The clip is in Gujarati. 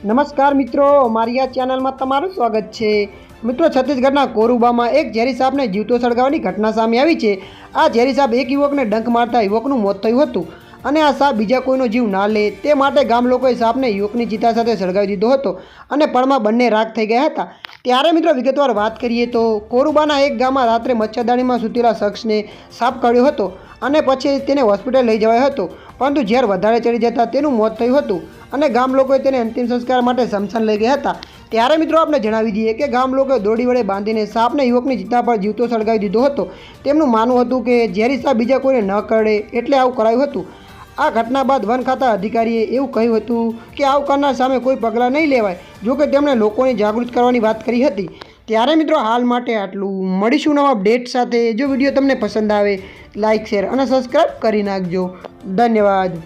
નમસ્કાર મિત્રો મારી આ ચેનલમાં તમારું સ્વાગત છે. મિત્રો, છત્તીસગઢના કોરુબામાં એક ઝેરી સાપને જીવતો સળગાવવાની ઘટના સામે આવી છે. આ ઝેરી સાપ એક યુવકને ડંખ મારતા યુવકનું મોત થયું હતું અને આ સાપ બીજા કોઈનો જીવ ના લે. તે માટે ગામ લોકોએ સાપને યુવકની ચિતા સાથે સળગાવી દીધો હતો અને પળમાં બંને રાગ થઈ ગયા હતા. ત્યારે મિત્રો વિગતવાર વાત કરીએ તો કોરુબાના એક ગામમાં રાત્રે મચ્છરદાણીમાં સૂતેલા શખ્સને સાપ કાઢ્યો હતો અને પછી તેને હોસ્પિટલ લઈ જવાયો હતો. પરંતુ ઝેર વધારે ચડી જતા તેનું મોત થયું હતું અને ગામ લોકોએ તેને અંતિમ સંસ્કાર માટે સમસાન લઈ ગયા હતા. ત્યારે મિત્રો આપણે જણાવી દઈએ કે ગામ લોકોએ દોડી વડે બાંધીને સાપને યુવકની ચિતા પર જીવતો સળગાવી દીધો હતો. તેમનું માનવું હતું કે ઝેરી સાપ બીજા કોઈને ન કરડે એટલે આવું કરાયું હતું. આ ઘટના બાદ વન ખાતા અધિકારીએ એવું કહ્યું હતું કે આવું કરનાર સામે કોઈ પગલાં નહીં લેવાય. જોકે તેમણે લોકોને જાગૃત કરવાની વાત કરી હતી. ત્યારે મિત્રો હાલ માટે આટલું. મળીશું નવા અપડેટ સાથે. જો વીડિયો તમને પસંદ આવે લાઇક શેર અને સબસ્ક્રાઈબ કરી નાખજો. ધન્યવાદ.